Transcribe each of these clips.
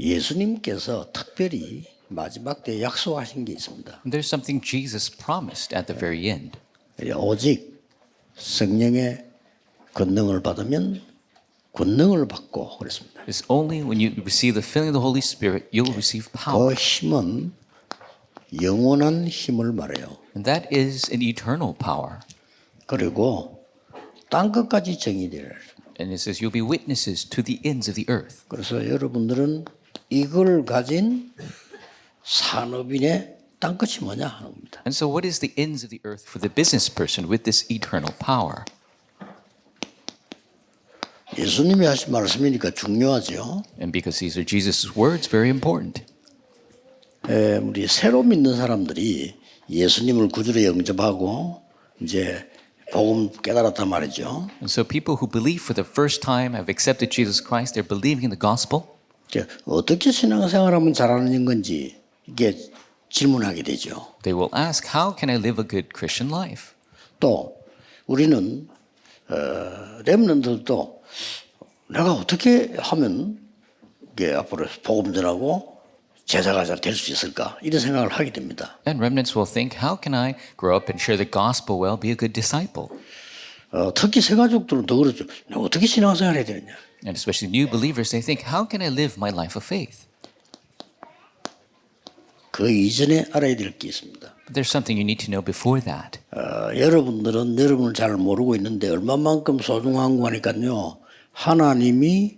예수님께서 특별히 마지막 때 약속하신 게 있습니다. There's something Jesus promised at the very end. 오직 성령의 권능을 받으면 권능을 받고 그랬습니다. It's only when you receive the filling of the Holy Spirit you'll receive 그 power. 힘은 영원한 힘을 말해요. And that is an eternal power. 그리고 땅 끝까지 정의되라. And it says you'll be witnesses to the ends of the earth. 그래서 여러분들은 이걸 가진 산업인의 땅끝이 뭐냐 하는 겁니다. And so what is the ends of the earth for the business person with this eternal power? 예수님이 하신 말씀이니까 중요하죠. And because these are Jesus' words, very important. 에, 우리 새로 믿는 사람들이 예수님을 구주로 영접하고 이제 복음 깨달았단 말이죠. And so people who believe for the first time have accepted Jesus Christ, they're believing in the gospel. 어떻게 신앙생활하면 잘하는 건지 이게 질문하게 되죠. They will ask, How can I live a good Christian life? 또 우리는 어, 렘넌들도 내가 어떻게 하면 이게 앞으로 복음 전하고 제자가 잘 될 수 있을까 이런 생각을 하게 됩니다. And remnants will think, How can I grow up and share the gospel well, be a good disciple? 어, 특히 새 가족들은 더 그렇죠. 내가 어떻게 신앙생활 해야 되느냐. And especially new believers, they think, How can I live my life of faith? 그 이전에 알아야 될 게 있습니다. But there's something you need to know before that. 어, 여러분들은 여러분을 잘 모르고 있는데 얼마만큼 소중한 거니까요. 하나님이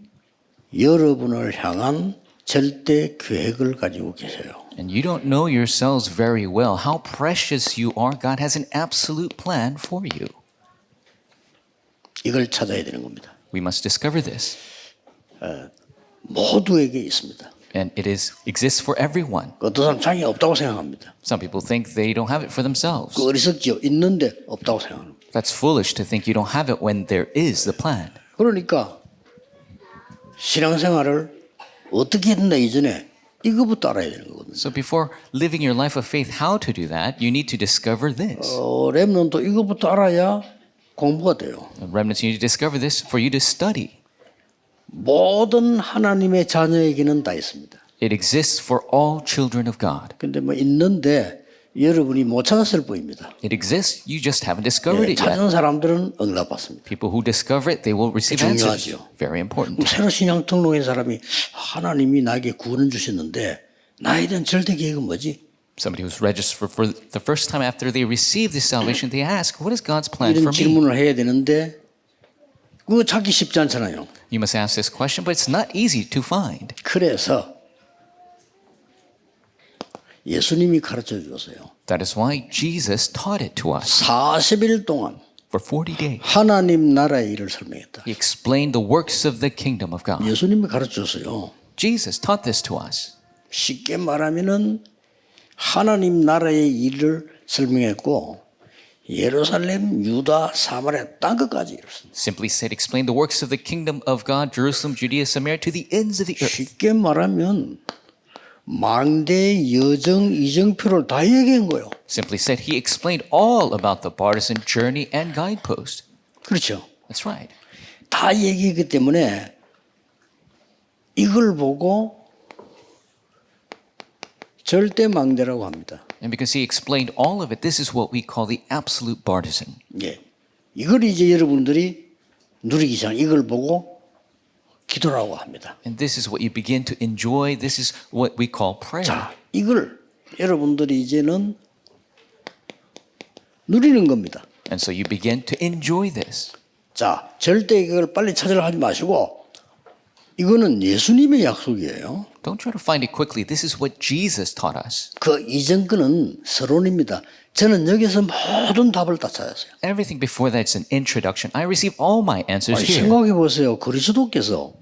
여러분을 향한 절대 계획을 가지고 계세요. And you don't know yourselves very well how precious you are. God has an absolute plan for you. 이걸 찾아야 되는 겁니다. We must discover this. 모두에게 있습니다. And it is exists for everyone. 어떤 사람 자기 없다고 생각합니다. Some people think they don't have it for themselves. 그 어리석지요. 있는데 없다고 생각합니다. That's foolish to think you don't have it when there is the plan. 그러니까 신앙생활을 어떻게 했나 이전에 이거부터 알아야 되는 거거든요. So before living your life of faith, how to do that, you need to discover this. 어, 렘넌도 이거부터 알아야 공부가 돼요. Remnants, you need to discover this for you to study. 모든 하나님의 자녀에게는 다 있습니다. It exists for all children of God. 근데 뭐 있는데 여러분이 못 찾았을 뿐입니다. It exists, you just haven't discovered 예, it yet. 찾은 사람들은 응답받습니다. People who discover it, they will receive answers. 중요하죠. Very important. 새로 신앙 등록한 사람이 하나님이 나에게 구원을 주셨는데 나에 대한 절대 계획은 뭐지? Somebody who's registered for, for the first time after they receive this salvation, they ask, What is God's plan 이런 for me? 질문을 해야 되는데 그거 찾기 쉽지 않잖아요. You must ask this question, but it's not easy to find. 그래서 예수님이 가르쳐 주었어요. That is why Jesus taught it to us 40일 동안 for 40 days. 하나님 나라의 일을 설명했다. He explained the works of the kingdom of God. 예수님이 가르쳐 줬어요. Jesus taught this to us. 쉽게 말하면은 하나님 나라의 일을 설명했고 예루살렘, 유다, 사마리아 땅 끝까지 이뤘습니다. Simply said, explain the works of the kingdom of God, Jerusalem, Judea, Samaria, to the ends of the earth. 쉽게 말하면 망대 여정 이정표를 다 얘기한 거예요. Simply said, he explained all about the partisan journey and guidepost. 그렇죠. That's right. 다 얘기했기 때문에 이걸 보고 절대 망대라고 합니다. And because he explained all of it, this is what we call the absolute partisan. 예. 이걸 이제 여러분들이 누리기 시작. 이걸 보고 기도라고 합니다. And this is what you begin to enjoy. This is what we call prayer. 자, 이걸 여러분들이 이제는 누리는 겁니다. And so you begin to enjoy this. 자, 절대 이걸 빨리 찾으려 하지 마시고 이거는 예수님의 약속이에요. Don't try to find it quickly. This is what Jesus taught us. 그 이전 거는 서론입니다. 저는 여기서 모든 답을 다 찾았어요. Everything before that is an introduction. I receive all my answers 아니, here. 생각해 보세요. 그리스도께서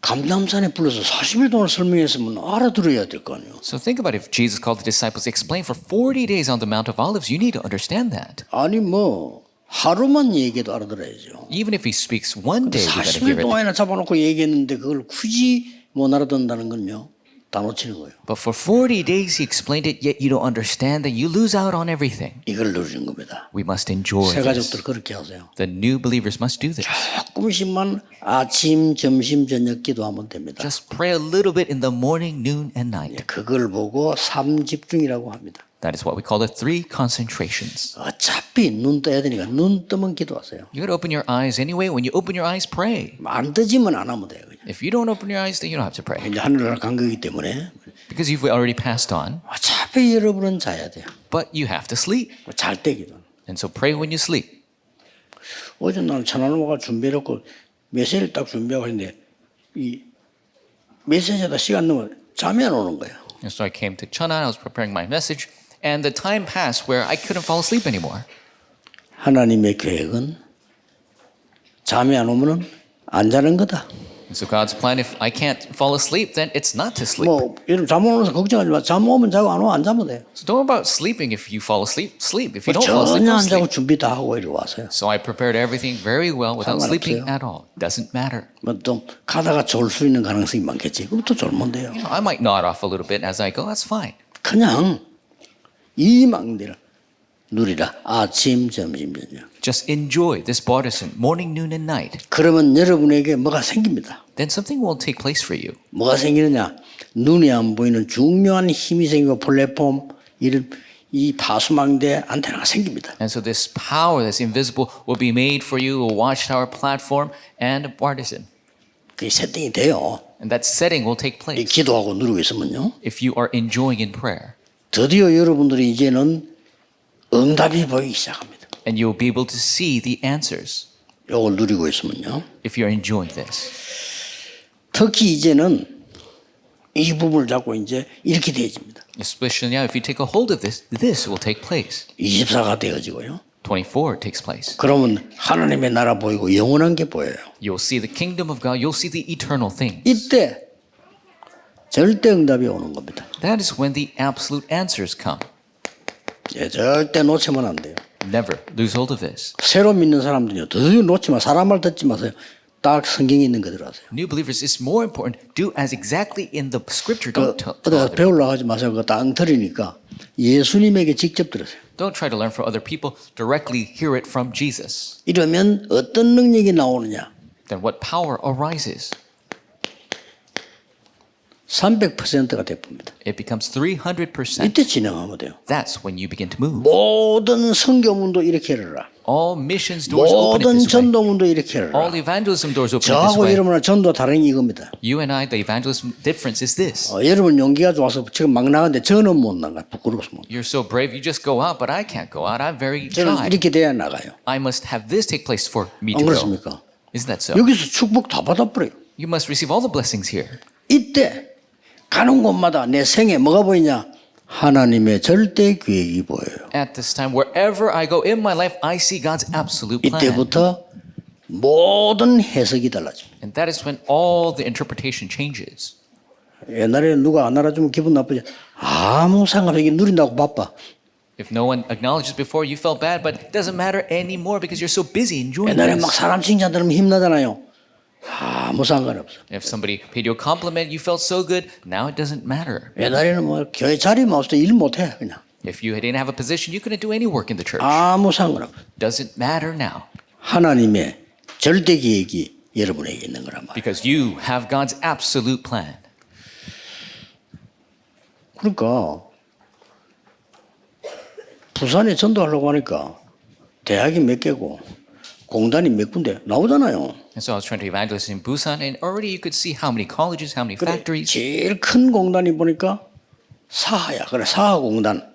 감남산에 불러서 40일 동안 설명했으면 알아들어야 될 거 아니에요. So think about. If Jesus called the disciples explain for 40 days on the Mount of Olives, you need to understand that. 아니 뭐 하루만 얘기해도 알아들어야죠. Even if he speaks one day, we got to hear 40일 it. 동안이나 잡아놓고 얘기했는데 그걸 굳이 못 알아듣는다는 건요. 다 놓치는 거예요. But for 40 days he explained it, yet you don't understand and you lose out on everything. 이걸 누리는 겁니다. We must enjoy 새 this. 가족들 그렇게 하세요. The new believers must do this. 조금씩만 아침, 점심, 저녁 기도하면 됩니다. Just pray a little bit in the morning, noon, and night. 그걸 보고 삼 집중이라고 합니다. That is what we call the three concentrations. 어차피 눈 떠야 되니까 눈 뜨면 기도하세요. You gotta open your eyes anyway. When you open your eyes, pray. 안 뜨지면 안 하면 돼요. If you don't open your eyes, then you don't have to pray. 이제 하늘나라 간 거기 때문에 Because you've already passed on. 어차피 여러분은 자야 돼요. But you have to sleep. 잘 때 기도. And so pray when you sleep. 어제 나는 천안호가 준비해놓고 메시지를 딱 준비하고 있는데 이 메시지에다 시간 넣으면 잠이 안 오는 거예요. And so I came to Cheonan. I was preparing my message. And the time passed where I couldn't fall asleep anymore. 하나님의 계획은 잠이 안 오면은 안 자는 거다. And so God's plan, if I can't fall asleep, then it's not to sleep. 뭐 여러분 잠 오면서 걱정하지 마. 잠 오면 자고 안 오면 안 자면 돼요. So don't worry about sleeping. If you fall asleep, sleep. If you don't fall asleep, 전혀 don't 안 자고 sleep. 준비 다 하고 이리 와서요. So I prepared everything very well without sleeping 상관없어요. at all. Doesn't matter. 뭐또 가다가 졸 수 있는 가능성이 많겠지. 그럼 또 졸면 돼요. You know, I might nod off a little bit as I go. That's fine. 그냥 이 망대를 누리라. 아침, 점심, 저녁. Just enjoy this bartisan, morning, noon, and night. 그러면 여러분에게 뭐가 생깁니다. Then something will take place for you. 뭐가 생기느냐? 눈이 안 보이는 중요한 힘이 생기고 플랫폼 이런 이 파수망대 안테나가 생깁니다. And so this power that's invisible will be made for you, a watchtower platform, and a partisan. 그게 세팅이 돼요. And that setting will take 이 place 기도하고 누르고 있으면요. if you are enjoying in prayer. 드디어 여러분들이 이제는 응답이 보이기 시작합니다. And you'll be able to see the answers 이걸 누리고 있으면요. if you're enjoying this. 특히 이제는 이 부분을 잡고 이제 이렇게 되어집니다. Especially now, if you take a hold of this, this will take place. 24가 되어지고요. 24 takes place. 그러면 하나님의 나라 보이고 영원한 게 보여요. You'll see the kingdom of God, you'll see the eternal thing. 이때 절대 응답이 오는 겁니다. That is when the absolute answers come. 예, 절대 놓치면 안 돼요. Never lose hold of this. 새로 믿는 사람들이요. 드디어 마. 사람 말 듣지 마세요. 딱 성경에 있는 거 들어가세요. New believers, it's more important. Do as exactly in the scripture. 그, Don't tell, 어디 배우려고 하지 마세요. 그거 땅 들이니까 예수님에게 직접 들으세요. Don't try to learn from other people. Directly hear it from Jesus. 이러면 어떤 능력이 나오느냐? Then what power arises? 300%가 돼봅니다. It becomes 300%. 이때 진행하면 돼요. That's when you begin to move. 모든 성교문도 이렇게 해라. All missions doors open it 모든 this way. 전도문도 이렇게 All 해라. evangelism doors open it this 저하고 way. 여러분은 전도 다른 게 이겁니다. You and I, the evangelism difference is this. 어, 여러분 용기가 좋아서 지금 막 나가는데 저는 못 나가. 부끄러워서 못. You're so brave, you just go out, but I can't go out. I'm very 저는 shy. 이렇게 돼야 나가요. I must have this take place for me 안 to go. 그렇습니까? Isn't that so? 여기서 축복 다 받아버려요. You must receive all the blessings here. 이때 가는 곳마다 내 생에 뭐가 보이냐? 하나님의 절대 계획이 보여요. At this time, wherever I go in my life, I see God's absolute plan. 이때부터 모든 해석이 달라집니다. And that is when all the interpretation changes. 옛날에 누가 안 알아주면 기분 나쁘지. 아무 상관없이 누린다고 바빠. If no one acknowledges before, you felt bad, but it doesn't matter anymore because you're so busy enjoying 옛날에 막 this. 사람 칭찬 들으면 힘나잖아요. 아무 상관없어. If somebody paid you a compliment, you felt so good. Now it doesn't matter. 옛날에는 뭐 교회 자리만 때일 못해 그냥. If you didn't have a position, you couldn't do any work in the church. 아무 상관없어. Doesn't matter now 하나님의 절대 계획이 여러분에게 있는 거란 말이에요. because you have God's absolute plan. 그러니까 부산에 전도하려고 하니까 대학이 몇 개고 공단이 몇 군데 나오잖아요. And so I was trying to evangelize in Busan, and already you could see how many colleges, how many 그래, factories. 제일 큰 공단이 보니까 사하야. 그래 사하 공단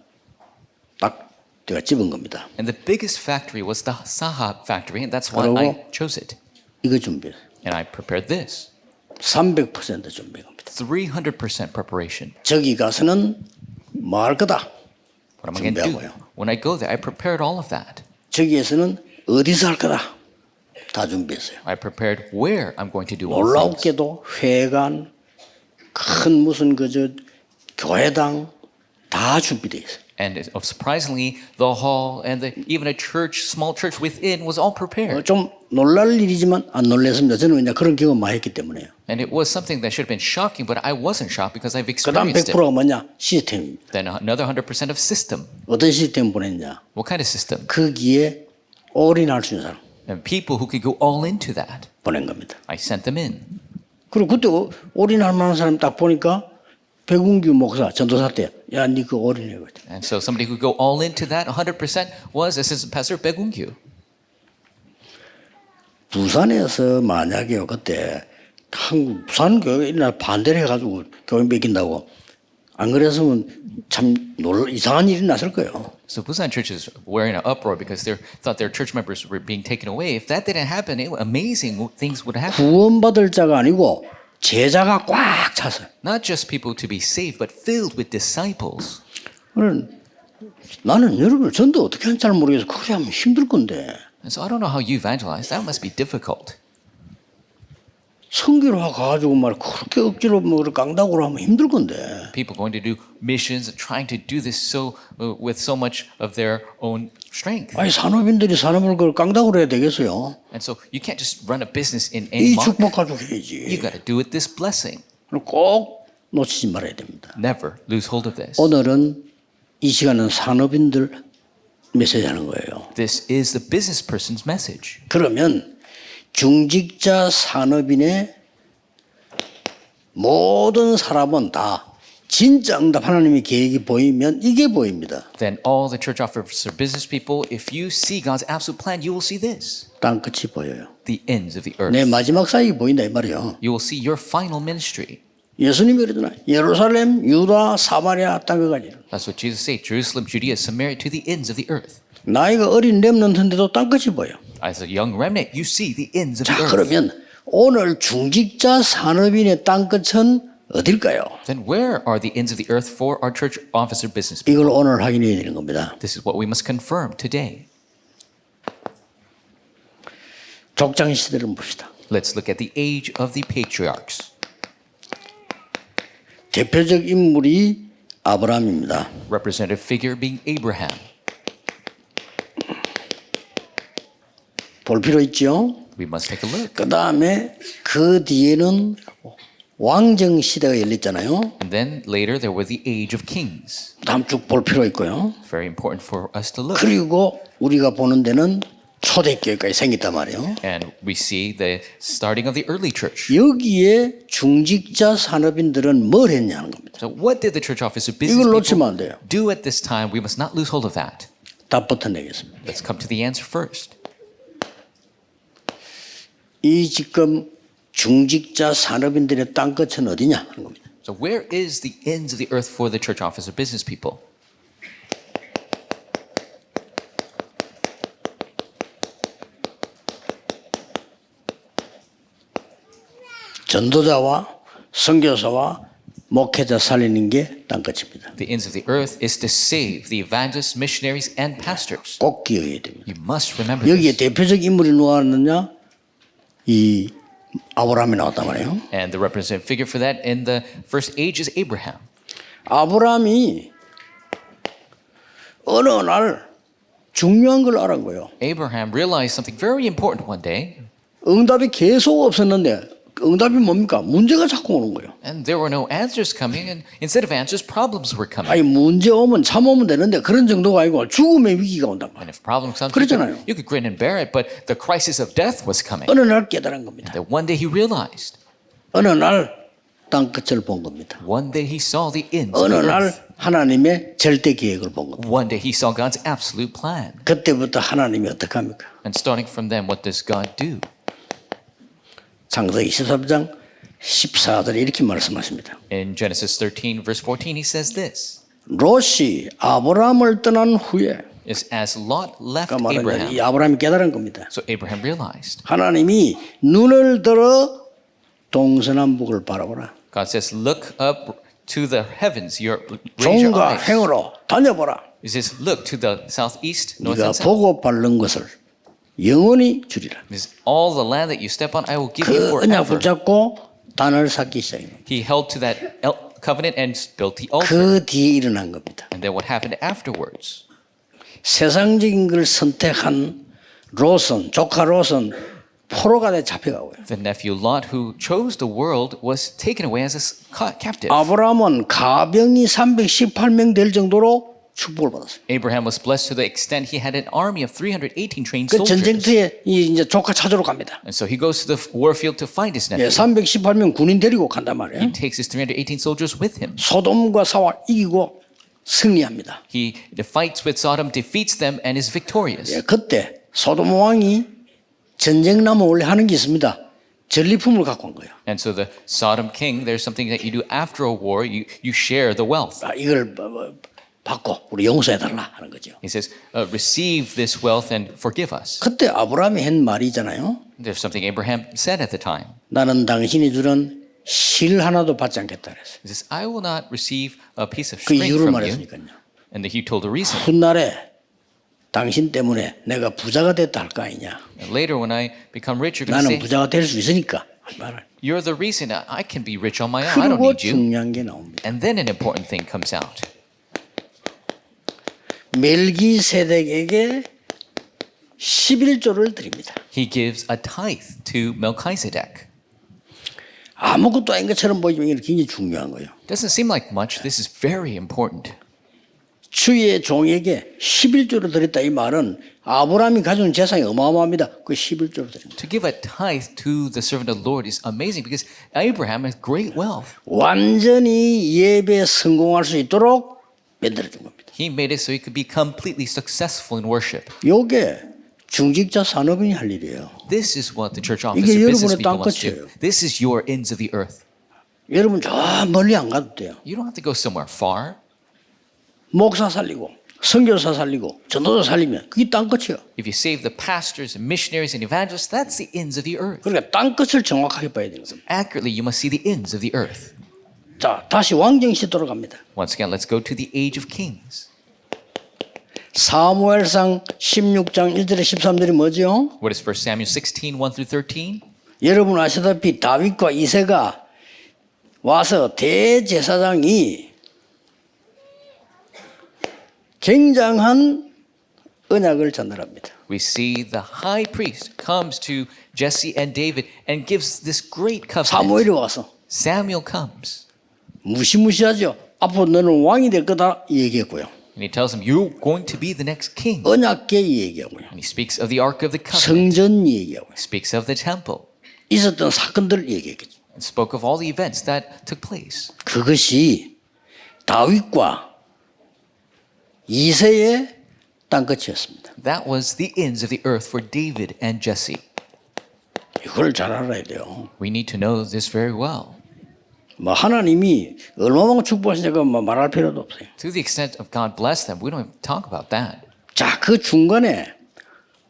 딱 내가 집은 겁니다. And the biggest factory was the Saha factory, and that's why I chose it. 이거 준비해. And I prepared this 300% 준비한 겁니다. 300% preparation. 저기 가서는 뭐 할 거다. What am I going to do? 준비하고요. When I go there, I prepared all of that. 저기에서는 어디서 할 거다. 다 준비했어요. I prepared where I'm going to do all things. 놀랍게도 회관, 큰 무슨 그저 교회당 다 준비돼 있어요. And it- surprisingly, the hall and the, even a church, small church within, was all 어, prepared. 좀 놀랄 일이지만 안 놀랐습니다. 저는 그냥 그런 경험 많이 했기 때문에요. And it was something that should have been shocking, but I wasn't shocked because I've 그 다음 experienced it. 100%가 뭐냐? 시스템입니다. Then another 100% of system. 어떤 시스템 보냈냐? What kind of system? 거기에 올인할 수 있는 사람 And people who could go all into that. 보낸 겁니다. I sent them in. 그리고 그때 올인할 만한 사람 딱 보니까 백운규 목사 전도사 때, 야, 니그 올인해. 그랬죠. And so somebody who could go all into that 100% was Assistant Pastor Begungyu. 부산에서 만약에요, 그때 한국 부산 교회 이날 반대를 해가지고 교회 매긴다고 안 그랬으면 참 놀, 이상한 일이 났을 거예요. So Busan churches were in an uproar because they thought their church members were being taken away. If that didn't happen, it, amazing things would happen. 구원받을 자가 아니고 제자가 꽉 찼어요. Not just people to be saved, but filled with disciples. 그는 나는 여러분 전도 어떻게 하는지 잘 모르겠어. 그렇게 하면 힘들 건데. And so I don't know how you evangelize. That must be difficult. 성기로 가가지고 말 그렇게 억지로 뭐 깡다구로 하면 힘들 건데. People going to do missions trying to do this so uh, with so much of their own strength. 아니 산업인들이 산업을 그걸 깡다구로 해야 되겠어요. And so you can't just run a business in any 이 mark. 축복 가지고 You 해야지. got to do it this blessing. 꼭 놓치지 말아야 됩니다. Never lose hold of this. 오늘은 이 시간은 산업인들 메시지 하는 거예요. This is the business person's message. 그러면 중직자 산업인의 모든 사람은 다 진짜 응답 하나님의 계획이 보이면 이게 보입니다. Then all the church officer business people, if you see God's absolute plan, you will see this. 땅 끝이 보여요. The ends of the earth. 내 마지막 사역이 보인다 이 말이요. You will see your final ministry. 예수님이 그러잖아. 예루살렘, 유다, 사마리아 땅까지. That's what Jesus said. Jerusalem, Judea, Samaria to the ends of the earth. 나이가 어린 렘넌트인데도 땅 끝이 보여. As a young remnant, you see the ends of 자 the earth. 그러면 오늘 중직자 산업인의 땅 끝은 어딜까요? Then where are the ends of the earth for our church officer business people? 이걸 오늘 확인해야 되는 겁니다. This is what we must confirm today. 족장 시대를 봅시다. Let's look at the age of the patriarchs. 대표적 인물이 아브라함입니다. Representative figure being Abraham. 볼 필요 있죠? We must take a look. 그 다음에 그 뒤에는 왕정 시대가 열렸잖아요. And then later there was the age of kings. 다음 쭉 볼 필요 있고요. Very important for us to look. 그리고 우리가 보는 데는 초대교회까지 생겼단 말이에요. And we see the starting of the early church. 여기에 중직자 산업인들은 뭘 했냐는 겁니다. So what did the church officer business 이걸 놓치면 people 안 돼요. do at this time? We must not lose hold of that. 답부터 내겠습니다. Let's come to the answer first. 이 지금 중직자 산업인들의 땅끝은 어디냐 하는 겁니다. So where is the ends of the earth for the church officer business people? 전도자와 선교사와 목회자 살리는 게 땅끝입니다. The ends of the earth is to save the evangelists, missionaries, and pastors. 꼭 기억해야 됩니다. You must remember 여기에 this. 대표적 인물이 누가 왔느냐? 이 아브라함이 나왔단 말이에요. And the representative figure for that in the first age is Abraham. 아브라함이 어느 날 중요한 걸 알은 거예요. Abraham realized something very important one day, 응답이 계속 없었는데 응답이 뭡니까? 문제가 자꾸 오는 거예요. and there were no answers coming, and instead of answers, problems were coming. 아니 문제 오면 참으면 되는데 그런 정도가 아니고 죽음의 위기가 온단 말이에요. And if problems come, you could, you could grin and bear it, but the crisis of death was coming. 어느 날 깨달은 겁니다. That one day he realized, 어느 날 땅 끝을 본 겁니다. one day he saw the ends of 어느 날. 하나님의 절대 계획을 본 겁니다. One day he saw God's absolute plan. 그때부터 하나님이 어떻게 합니까? And starting from then, what does God do? 창세기 13장 14절에 이렇게 말씀하십니다. In Genesis 13, verse 14, he says this 롯이 아브라함을 떠난 후에 is as Lot left 그러니까 Abraham. 이 아브라함이 깨달은 겁니다. So Abraham realized. 하나님이 눈을 들어 동서남북을 바라보라. God says, Look up to the heavens. Your, raise your 종과 eyes. 행으로 다녀보라. He says, Look to the southeast, north, 네가 and south. 보고 밟는 것을 영원히 주리라. All the land that you step on, I will give you 그 언약 forever. 붙잡고 단을 쌓기 시작합니다. He held to that el- covenant and built the altar. 그 뒤에 일어난 겁니다. And then what happened afterwards? 세상적인 걸 선택한 롯은 조카 포로가 돼 잡혀가고요. The nephew Lot, who chose the world, was taken away as a s- ca- captive. 아브라함은 가병이 318명 될 정도로 축복을 받았어요. Abraham was blessed to the extent he had an army of 318 trained 그 soldiers. 전쟁터에 이 이제 조카 찾으러 갑니다. And so he goes to the warfield to find his 예, nephew. 318명 군인 데리고 간단 말이에요. He takes his 318 soldiers with him. 소돔과 사와 이기고 승리합니다. He fights with Sodom, defeats them, and is victorious. 예, 그때 소돔 왕이 전쟁 나면 원래 하는 게 있습니다. 전리품을 갖고 온 거예요. And so the Sodom king, there's something that you do after a war, you, you share the wealth. 아, 이걸 뭐, 뭐, 받고 우리 용서해달라 하는 거죠. He says, uh, receive this wealth and forgive us. 그때 아브라함이 한 말이잖아요. There's something Abraham said at the time. 나는 당신이 주는 실 하나도 받지 않겠다 그랬어요. He says, I will not receive a piece of 그 string 이유를 from you. 말했으니까요. And he told the reason. 훗날에 당신 때문에 내가 부자가 됐다 할 거 아니냐. And later, when I become rich, you're going to 나는 say, 부자가 될 수 있으니까 할 말을. You're the reason I I can be rich on my own. I don't 그리고 need you. 중요한 게 나옵니다. And then an important thing comes out. 멜기세덱에게 11조를 드립니다. He gives a tithe to Melchizedek. 아무것도 아닌 것처럼 보이지만 이게 굉장히 중요한 거예요. Doesn't seem like much. This is very important. 주의 종에게 11조를 드렸다 이 말은 아브라함이 가진 재산이 어마어마합니다. 그 11조를 드립니다. To give a tithe to the servant of the Lord is amazing because Abraham has great wealth. 완전히 예배에 성공할 수 있도록 만들어 준 겁니다. He made it so he could be completely successful in worship. 요게 중직자 산업인이 할 일이에요. This is what the church 이게 officer business 여러분의 people must do. 땅끝이에요. This is your ends of the earth. 여러분 저 멀리 안 가도 돼요. You don't have to go somewhere far. 목사 살리고 선교사 살리고 전도사 살리면 그게 땅끝이에요. If you save the pastors and missionaries and evangelists, that's the ends of the earth. 그러니까 땅끝을 정확하게 봐야 되는 겁니다. Accurately, you must see the ends of the earth. 자, 다시 왕정시 돌아갑니다. Once again, let's go to the age of kings. 사무엘상 16장 1절에 13절이 뭐죠? What is 1 Samuel 16, 1 through 13? 여러분 아시다시피 다윗과 이세가 와서 대제사장이 굉장한 언약을 전달합니다. We see the high priest comes to Jesse and David and gives this great 사무엘이 covenant. 와서 Samuel comes 무시무시하죠. 앞으로 너는 왕이 될 거다 이 얘기했고요. and he tells him, You're going to be the next king. 언약계 이 얘기하고요. And he speaks of the Ark of the Covenant, 성전 이 얘기하고요. speaks of the temple, 있었던 사건들 얘기했겠죠. and spoke of all the events that took place. 그것이 다윗과 이세의 땅끝이었습니다. That was the ends of the earth for David and Jesse. 이걸 잘 알아야 돼요. We need to know this very well. 뭐 하나님이 축복하시냐고 뭐 말할 필요도 없어요. To the extent of God bless them, we don't even talk about that. 자, 그 중간에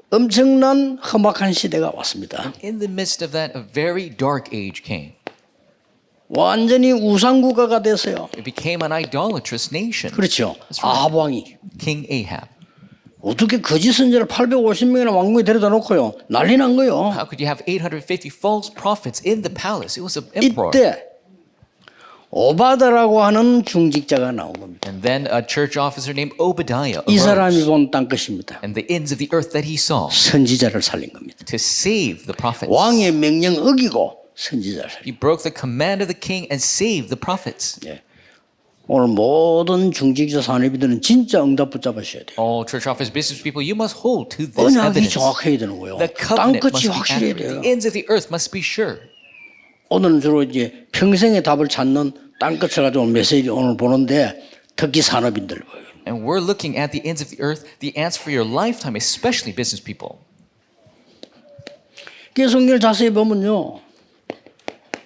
엄청난 험악한 시대가 왔습니다. In the midst of that, a very dark age came. 완전히 우상 국가가 됐어요. It became an idolatrous nation. 그렇죠. 아합 왕이 King Ahab. 어떻게 거짓 선지를 850명이나 왕궁에 데려다 놓고요. 난리 난 거예요. How could you have 850 false prophets in the palace? It was an emperor. 이때 오바다라고 하는 중직자가 나온 겁니다. And then a church officer named Obadiah 이 사람이 arose. 본 땅 끝입니다. And the ends of the earth that he saw 선지자를 살린 겁니다. to save the prophets. 왕의 명령 어기고 선지자를 살린 He broke the command of the king and saved the prophets. 예. 오늘 모든 중직자 산업인들은 진짜 응답 붙잡으셔야 돼요. All church office business people, you must hold to this 언약이 evidence. 정확해야 되는 거예요. The covenant 땅끝이 must be 확실해야 accurate. 돼요. The ends of the earth must be sure. 오늘은 주로 이제 평생의 답을 찾는 땅끝을 가지고 메시지 오늘 보는데 특히 산업인들 보여요. And we're looking at the ends of the earth, the answer for your lifetime, especially business people. 그 성경을 자세히 보면요.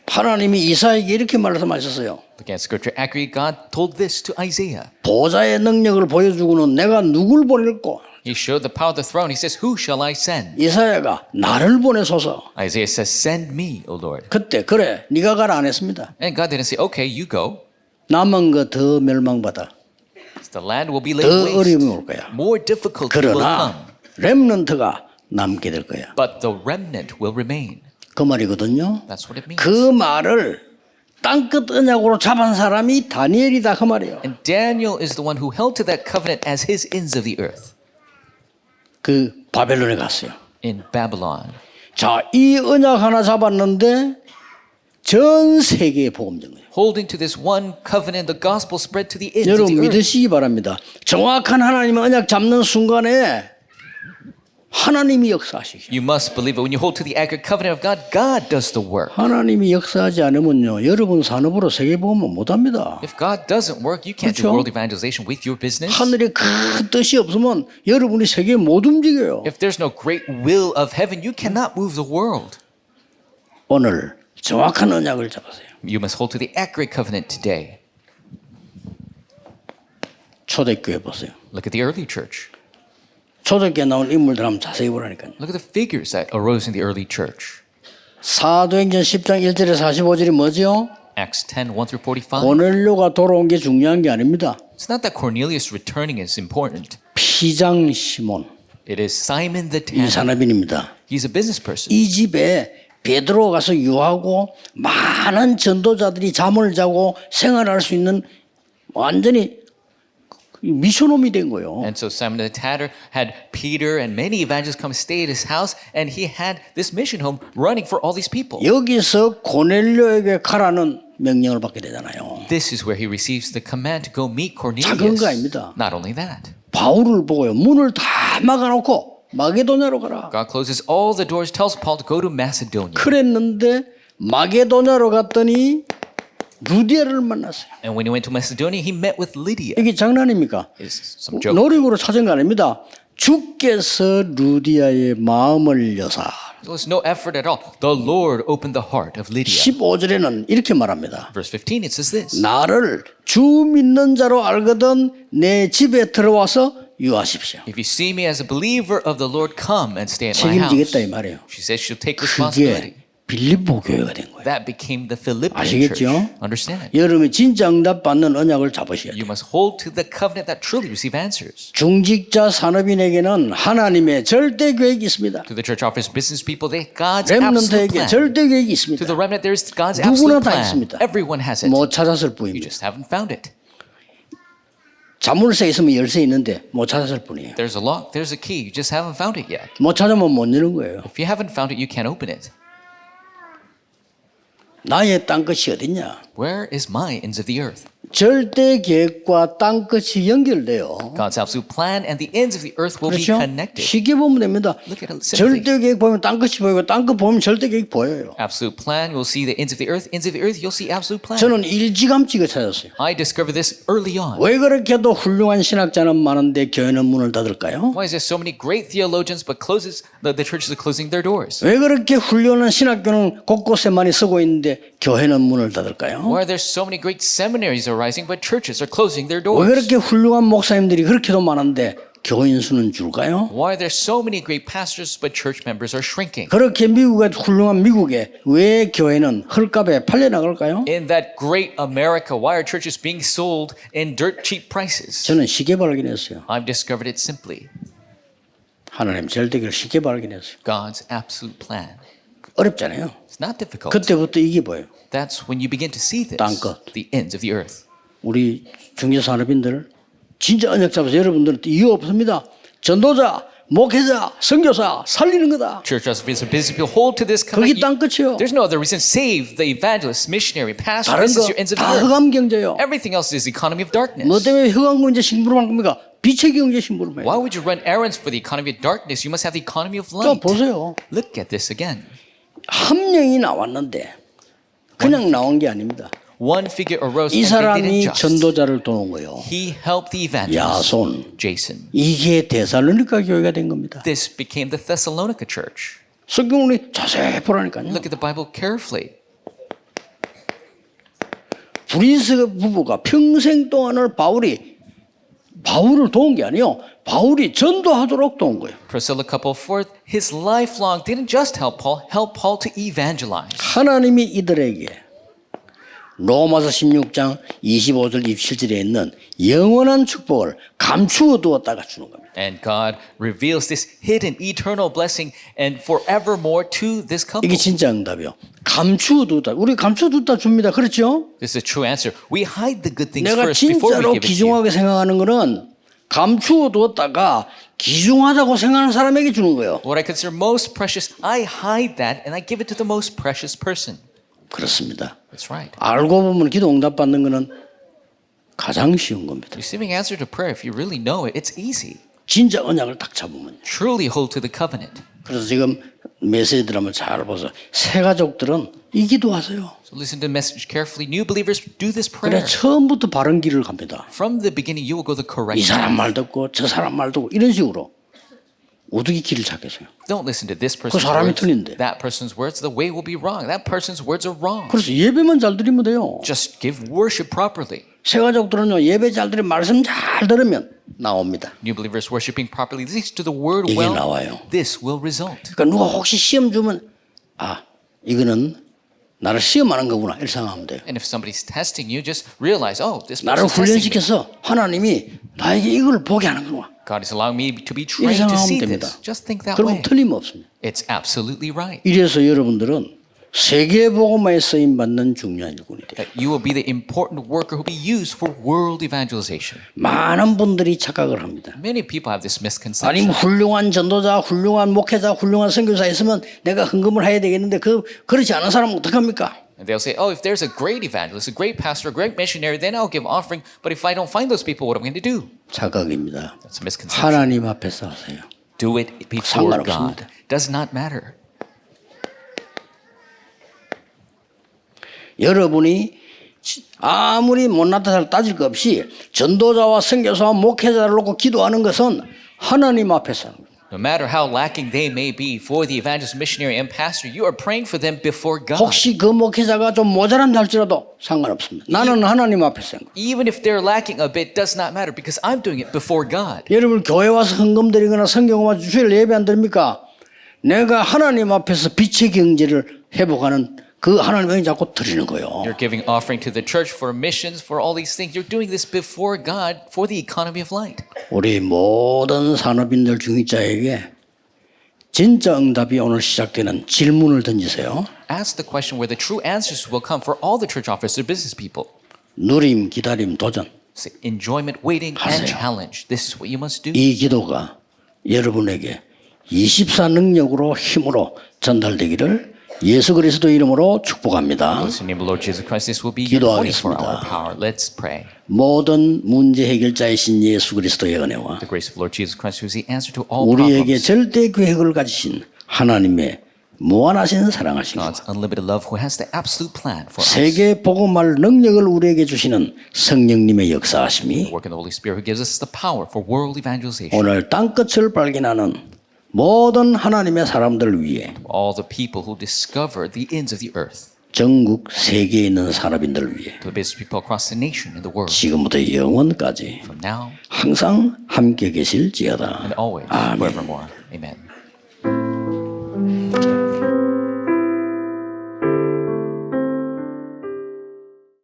하나님이 이사에게 이렇게 말씀하셨어요. Looking at scripture accurately, God told this to Isaiah. 보좌의 능력을 보여주고는 내가 누굴 보낼꼬? He showed the power of the throne. He says, Who shall I send? 이사야가 나를 보내소서. Isaiah says, Send me, O Lord. 그때 그래 네가 가라 안 했습니다. And God didn't say, Okay, you go. 남은 거 더 멸망받아. The land will be laid 더 어려움이 waste. 올 거야. More difficulty will 그러나 come. 렘넌트가 남게 될 거야. But the remnant will remain. 그 말이거든요. That's what it means. 그 말을 땅끝 언약으로 잡은 사람이 다니엘이다 그 말이에요. And Daniel is the one who held to that covenant as his ends of the earth 그 바벨론에 갔어요. in Babylon. 자, 이 언약 하나 잡았는데 전 세계에 복음된 거예요. Holding to this one covenant, the gospel spread to the ends of 여러분 the earth. 믿으시기 바랍니다. 정확한 하나님의 언약 잡는 순간에 하나님이 역사하시죠. You must believe it. When you hold to the accurate covenant of God, God does the work. 하나님이 역사하지 않으면요, 여러분 산업으로 세계 복음은 못합니다. If God doesn't work, you can't 그렇죠. do world evangelization with your business. 하늘에 큰 뜻이 없으면 여러분이 세계 못 움직여요. If there's no great will of heaven, you cannot move the world. 오늘 정확한 언약을 잡으세요. You must hold to the accurate covenant today. 초대교회 보세요. Look at the early church. 초대교회 나온 인물들 한번 자세히 보라니까요. Look at the figures that arose in the early church. 사도행전 10장 1절에 45절이 뭐죠? Acts 10, 1 through 45. 고넬료가 돌아온 게 중요한 게 아닙니다. It's not that Cornelius returning is important. 피장 시몬 It is Simon the 이 Tanner. 산업인입니다. He's a business person. 이 집에 베드로 가서 유하고 많은 전도자들이 잠을 자고 생활할 수 있는 완전히 미션홈이 된 거예요. And so Simon the Tanner had Peter and many evangelists come stay at his house, and he had this mission home running for all these people. 여기서 고넬료에게 가라는 명령을 받게 되잖아요. This is where he receives the command to go meet 작은 Cornelius. 거 아닙니다. Not only that, 바울을 보고요. 문을 다 막아놓고 마게도냐로 가라. God closes all the doors, tells Paul to go to Macedonia. 그랬는데 마게도냐로 갔더니 루디아를 만났어요. And when he went to Macedonia, he met with Lydia. 이게 장난입니까? It's some joke. 노력으로 찾은 거 아닙니다. 주께서 루디아의 마음을 여사. There was no effort at all. The Lord opened the heart of Lydia. 15절에는 이렇게 말합니다. Verse 15, it says this 나를 주 믿는 자로 알거든 내 집에 들어와서 유하십시오. If you see me as a believer of the Lord, come and stay at my house. 책임지겠다 이 말이에요. She says she'll take responsibility. 그게 빌립보 교회가 된 거예요. That became the Philippian 아시겠죠? church. Understand? 여러분이 진짜 응답 받는 언약을 잡으셔야 돼요. You must hold to the covenant that truly receive answers. 중직자 산업인에게는 하나님의 절대 계획이 있습니다. To the church office business people, they God's absolute 렘넌트에게 plan. 절대 계획이 To 있습니다. the remnant, there is God's 누구나 absolute 다 plan. 있습니다. Everyone has it. 못 찾았을 You 뿐입니다. just haven't found it. 자물쇠 있으면 열쇠 있는데 못 찾았을 뿐이에요. There's a lock, there's a key. You just haven't found it yet. 못 찾으면 못 여는 거예요. If you haven't found it, you can't open it. 나의 땅끝이 어딨냐? Where is my ends of the earth? 절대 계획과 땅 끝이 연결돼요. God's absolute plan and the ends of the earth will be 그렇죠? connected. 쉽게 보면 됩니다. Look at it simply. 절대 계획 보면 땅 끝이 보이고 땅 끝 보면 절대 계획 보여요. Absolute plan, you'll see the ends of the earth. Ends of the earth, you'll see absolute plan. 저는 일찌감치게 찾았어요. I discovered this early on. 왜 그렇게도 훌륭한 신학자는 많은데 교회는 문을 닫을까요? Why is there so many great theologians but closes the, the churches are closing their doors? 왜 그렇게 훌륭한 신학교는 곳곳에 많이 쓰고 있는데 교회는 문을 닫을까요? Why are there so many great seminaries arising but churches are closing their 왜 doors? 그렇게 훌륭한 목사님들이 그렇게도 많은데 교인 수는 줄까요? Why are there so many great pastors but church members are shrinking? 그렇게 미국에 훌륭한 미국에 왜 교회는 헐값에 팔려 나갈까요? In that great America, why are churches being sold in dirt cheap prices? 저는 쉽게 발견했어요. I've discovered it simply. 하나님 절대를 쉽게 발견했어요. God's absolute plan. 어렵잖아요. It's not difficult. 그때부터 이게 보여요. That's when you begin to see this. 땅끝. The ends of the earth. 우리 중개산업인들 진짜 언약 잡아서 여러분들한테 이유 없습니다. 전도자, 목회자, 선교사 살리는 거다. Church as business people hold to this 그게 covenant. 땅 끝이요. There's no other reason. Save the evangelist, missionary, pastor. 다른 This is your ends of the 거다 earth. 흑암 경제요. Everything else is economy of darkness. 뭐 때문에 흑암 경제 심부름할 겁니까? 빛의 경제 심부름해요. Why would you run errands for the economy of darkness? You must have the economy of 또 light. 보세요. Look at this again. 한 명이 나왔는데 그냥 나온 게 아닙니다. One figure arose 이 and they did 사람이 it just. 전도자를 도운 거예요. He helped the evangelist, 야손. Jason. 이게 데살로니가 교회가 된 겁니다. This became the Thessalonica church. 성경을 자세히 보라니까요. Look at the Bible carefully. 브리스 부부가 평생 동안을 바울이 바울을 도운 게 아니요. 바울이 전도하도록 도운 거예요. Priscilla couple for his lifelong didn't just help Paul, help Paul to evangelize. 하나님이 이들에게 로마서 16장 25절 27절에 있는 영원한 축복을 감추어 두었다가 주는 겁니다. And God reveals this hidden eternal blessing and forevermore to this couple. 이게 진짜 응답이요. 감추어 두다. 우리 감추어 두다 줍니다. 그렇죠? This is a true answer. We hide the good things 내가 first before we 진짜로 give it to you. 귀중하게 생각하는 거는 감추어 두었다가 귀중하다고 생각하는 사람에게 주는 거예요. What I consider most precious, I hide that and I give it to the most precious person. 그렇습니다. That's right. 알고 보면 기도 응답 받는 거는 가장 쉬운 겁니다. Receiving answer to prayer, if you really know it, it's easy. 진짜 언약을 딱 잡으면. Truly hold to the covenant. 그래서 지금 메시지 드라마 잘 보세요. 새 가족들은 이 기도하세요. So listen to the message carefully. New believers do this 그래 prayer. 처음부터 바른 길을 갑니다. From the beginning, you will go the 이 correct 사람 path. 말 듣고 저 사람 말 듣고 이런 식으로 어떻게 길을 찾겠어요? Don't listen to this person's 사람이 words, 틀린데. that person's words. The way will be wrong. That person's words are wrong. 그래서 예배만 잘 드리면 돼요. Just give worship properly. 새 가족들은요 예배 잘 드리면 말씀 잘 들으면 나옵니다. New believers worshiping properly, listen to the word 이게 well. 나와요. This will result. 그러니까 누가 혹시 시험 주면 아 이거는 나를 시험하는 거구나 이렇게 생각하면 돼요. And if somebody's testing you, just realize, oh, this 나를 person's testing me. 훈련시켜서 하나님이 나에게 이걸 보게 하는구나. God is allowing me to be trained to 생각하면 see 됩니다. this. Just think that 그러면 way. 틀림없습니다. It's absolutely right. 이래서 여러분들은 세계 복음화에 쓰임 받는 중요한 일꾼이. That you will be the important worker who will be used for world evangelization. 많은 분들이 착각을 합니다. Many people have this 아니 misconception. 뭐 훌륭한 전도자, 훌륭한 목회자, 훌륭한 선교사 있으면 내가 헌금을 해야 되겠는데 그 그렇지 않은 사람은 어떡합니까? And they'll say, oh, if there's a great evangelist, a great pastor, a great missionary, then I'll give offering. But if I don't find those people, what am I going to do? 착각입니다. That's a misconception. 하나님 앞에서 하세요. Do it before 상관없습니다. God. Does not matter. 여러분이 아무리 못났다 잘 따질 것 없이 전도자와 선교사와 목회자를 놓고 기도하는 것은 하나님 앞에서 하는 거예요. No matter how lacking they may be for the evangelist, missionary, and pastor, you are praying for them before God. 혹시 그 목회자가 좀 모자란다 할지라도 상관없습니다. 나는 하나님 앞에서 하는 거예요. Even if they're lacking a bit, does not matter because I'm doing it before God. 여러분 교회 와서 헌금 드리거나 성경과 주일 예배 안 드립니까? 내가 하나님 앞에서 빛의 경제를 회복하는 그 하나님의 자꾸 드리는 거예요. You're giving offering to the church for missions, for all these things. You're doing this before God for the economy of light. 우리 모든 산업인들 중직자에게 진짜 응답이 오늘 시작되는 질문을 던지세요. Ask the question where the true answers will come for all the church officers, business people. 누림, 기다림, 도전. Enjoyment, waiting, and challenge. This is what you must do. 이 기도가 여러분에게 24 능력으로 힘으로 전달되기를 예수 그리스도 이름으로 축복합니다. In the name of the Lord Jesus Christ, this will be your 24 기도하겠습니다. 모든 문제 해결자이신 예수 그리스도의 은혜와 우리에게. 절대 계획을 가지신 하나님의 무한하신 사랑하신. 세계 복음할 능력을 우리에게 주시는 성령님의 역사하심이. 오늘 땅끝을 발견하는 모든 하나님의 사람들 위해 All the people who discover the ends of the earth. 전국 세계에 있는 산업인들 위해 To the business people across the nation and the world. 지금부터 영원까지 From now 항상 함께 계실지어다. and always, forevermore. Amen.